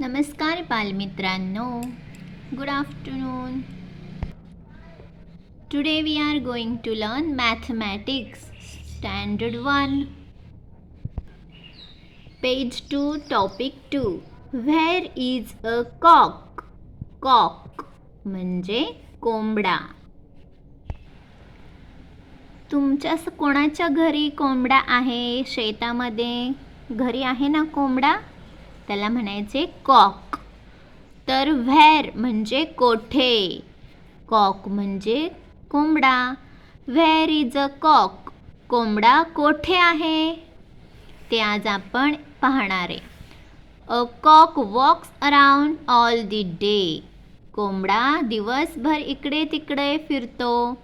नमस्कार बालमित्रांनो. Good afternoon today we are going to learn mathematics standard one page two topic two where is a cock cock म्हणजे कोंबडा. तुमच्या कोणाच्या घरी कोंबडा आहे? शेतामध्ये? घरी आहे ना कोंबडा? त्याला म्हणायचे कॉक. तर व्हेर म्हणजे कोठे? कॉक म्हणजे कोंबडा. Where is a cock. कोंबडा कोठे आहे? ते आज आपण पाहणार आहे. A cock walks around all the day. कोंबडा दिवसभर इकडे तिकडे फिरतो.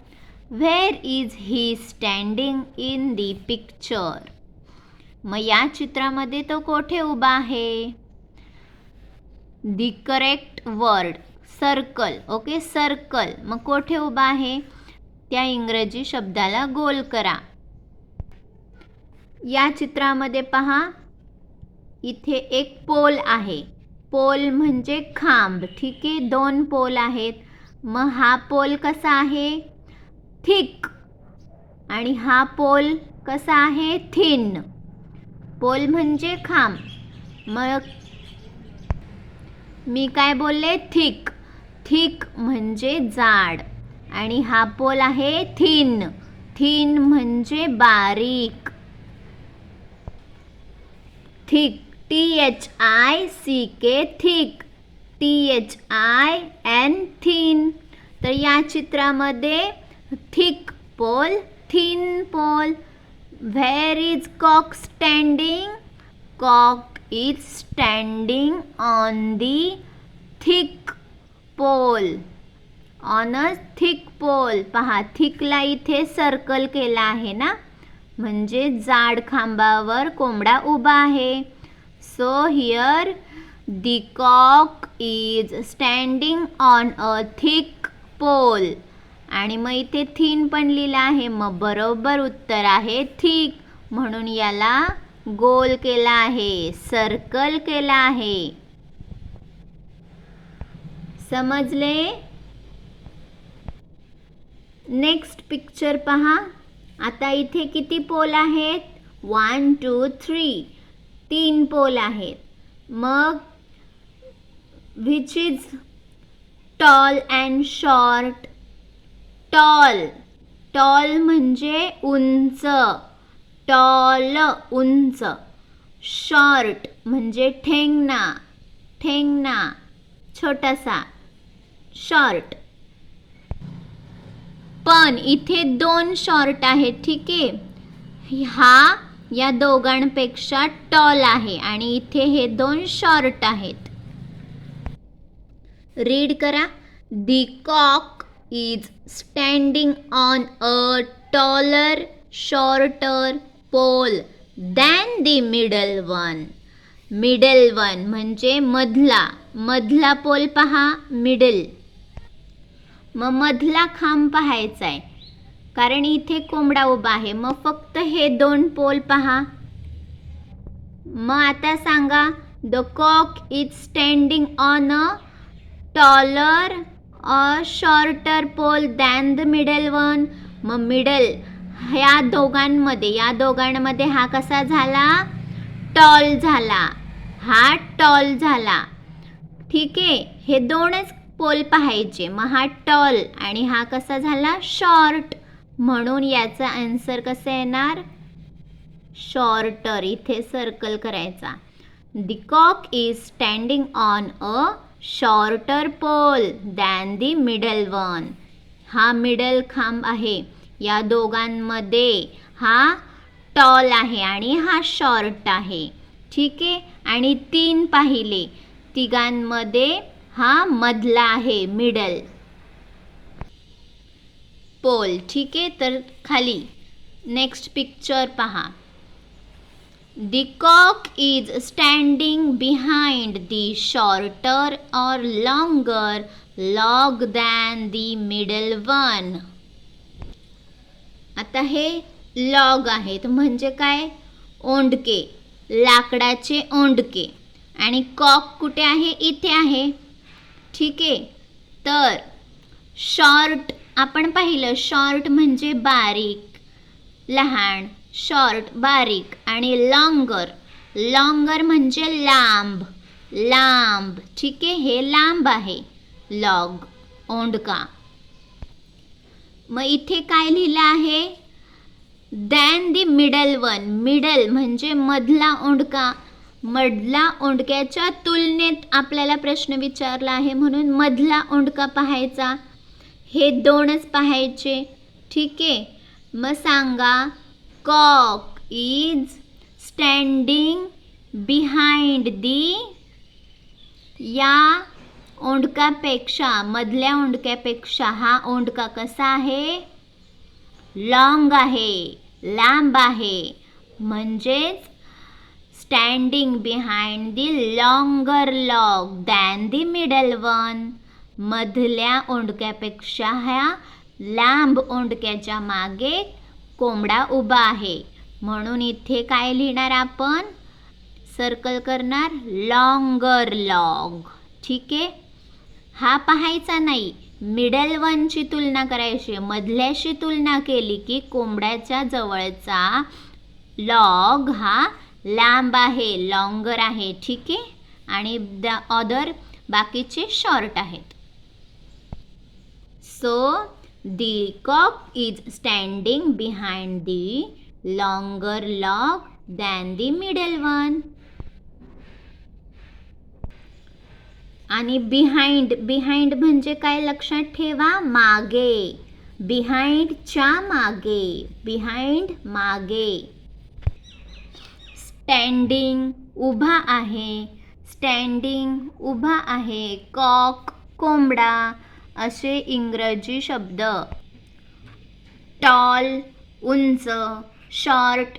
Where is he standing in the picture. मग या चित्रामध्ये तो कोठे उभा आहे? The correct word circle okay circle मग कोठे उभा आहे? त्या इंग्रजी शब्दाला गोल करा. या चित्रामध्ये पहा इथे एक पोल आहे. पोल म्हणजे खांब. ठीक आहे दोन पोल आहेत. मग हा पोल कसा आहे? थिक आणि हा पोल कसा आहे? थिन पोल म्हणजे खांब. मग? मी काय बोलले? थिक. थिक म्हणजे जाड. आणि हा पोल आहे थिन. थिन म्हणजे बारीक. Thick. T H I C K thick. T H I N thin. तर या चित्रामध्ये thick pole thin pole where is cock standing cock is standing on the thick pole on a thick pole पहा थिकला इथे circle केला आहे ना? म्हणजे जाड खांबावर कोंबडा उभा आहे. So here the cock is standing on a thick pole आणि मग इथे थीन पण लिहिलं आहे. मग बरोबर उत्तर आहे थिक म्हणून याला गोल केला आहे. सर्कल केला आहे. समजले? नेक्स्ट पिक्चर पहा. आता इथे किती पोल आहेत? One two three. तीन पोल आहेत. मग which is tall and short tall. Tall म्हणजे उंच. टॉल उंच. शॉर्ट म्हणजे ठेंगणा. ठेंगणा. छोटासा. शॉर्ट. पण इथे दोन शॉर्ट आहेत ठीक आहे? हा या दोघांपेक्षा टॉल आहे आणि इथे हे दोन शॉर्ट आहेत. रीड करा. The cock is standing on a taller shorter pole than the middle one middle one म्हणजे मधला. मधला पोल पहा मिडल मग मधला खांब पाहायचा आहे. कारण इथे कोंबडा उभा आहे. मग फक्त हे दोन पोल पहा. मग आता सांगा the cock is standing on a taller a shorter pole than the middle one मग मिडल ह्या दोघांमध्ये या दोघांमध्ये हा कसा झाला? टॉल झाला. हा टॉल झाला. ठीक आहे? हे दोनच पोल पाहायचे. मग हा टॉल आणि हा कसा झाला? शॉर्ट म्हणून याचा आन्सर कसा येणार? शॉर्टर इथे सर्कल करायचा. The cock is standing on a shorter pole than the middle one. हा मिडल खांब आहे. या दोघांमध्ये हा टॉल आहे आणि हा शॉर्ट आहे. ठीक आहे? आणि तीन पाहिले. तिघांमध्ये हा मधला आहे मिडल. पोल. ठीक आहे? तर खाली. नेक्स्ट पिक्चर पहा. The cock is standing behind the shorter or longer log than the middle one आता हे लॉग आहेत. म्हणजे काय? ओंडके. लाकडाचे ओंडके. आणि कॉक कुठे आहे? इथे आहे. ठीक आहे? तर शॉर्ट आपण पाहिलं शॉर्ट म्हणजे बारीक लहान. शॉर्ट बारीक आणि लॉंगर लॉंगर म्हणजे लांब. लांब. ठीक आहे? हे लांब आहे. लॉग ओंडका. मग इथे काय लिहिलं आहे? Than the middle one middle म्हणजे मधला ओंडका. मधला ओंडक्याच्या तुलनेत आपल्याला प्रश्न विचारला आहे म्हणून मधला ओंडका पाहायचा. हे दोनच पाहायचे. ठीक आहे? मग सांगा cock is standing behind the या ओंडकापेक्षा मधल्या ओंडक्यापेक्षा हा ओंडका कसा आहे? लॉंग आहे लांब आहे. म्हणजेच standing behind the longer log than the middle one मधल्या ओंडक्यापेक्षा ह्या लांब ओंडक्याच्या मागे कोंबडा उभा आहे. म्हणून इथे काय लिहिणार आपण? सर्कल करणार लॉंगर लॉग ठीक आहे? हा पाहायचा नाही. मिडल वनची तुलना करायची मधल्याशी तुलना केली की कोंबड्याच्या जवळचा लॉग हा लांब आहे लॉंगर आहे. ठीक आहे? आणि द अदर बाकीचे शॉर्ट आहेत. So the cock is standing behind the longer log than the middle one आणि बिहाइंड बिहाइंड म्हणजे काय लक्षात ठेवा? मागे. बिहाइंडच्या मागे. बिहाइंड मागे. स्टँडिंग उभा आहे. स्टँडिंग उभा आहे. कॉक कोंबडा. असे इंग्रजी शब्द. टॉल उंच शॉर्ट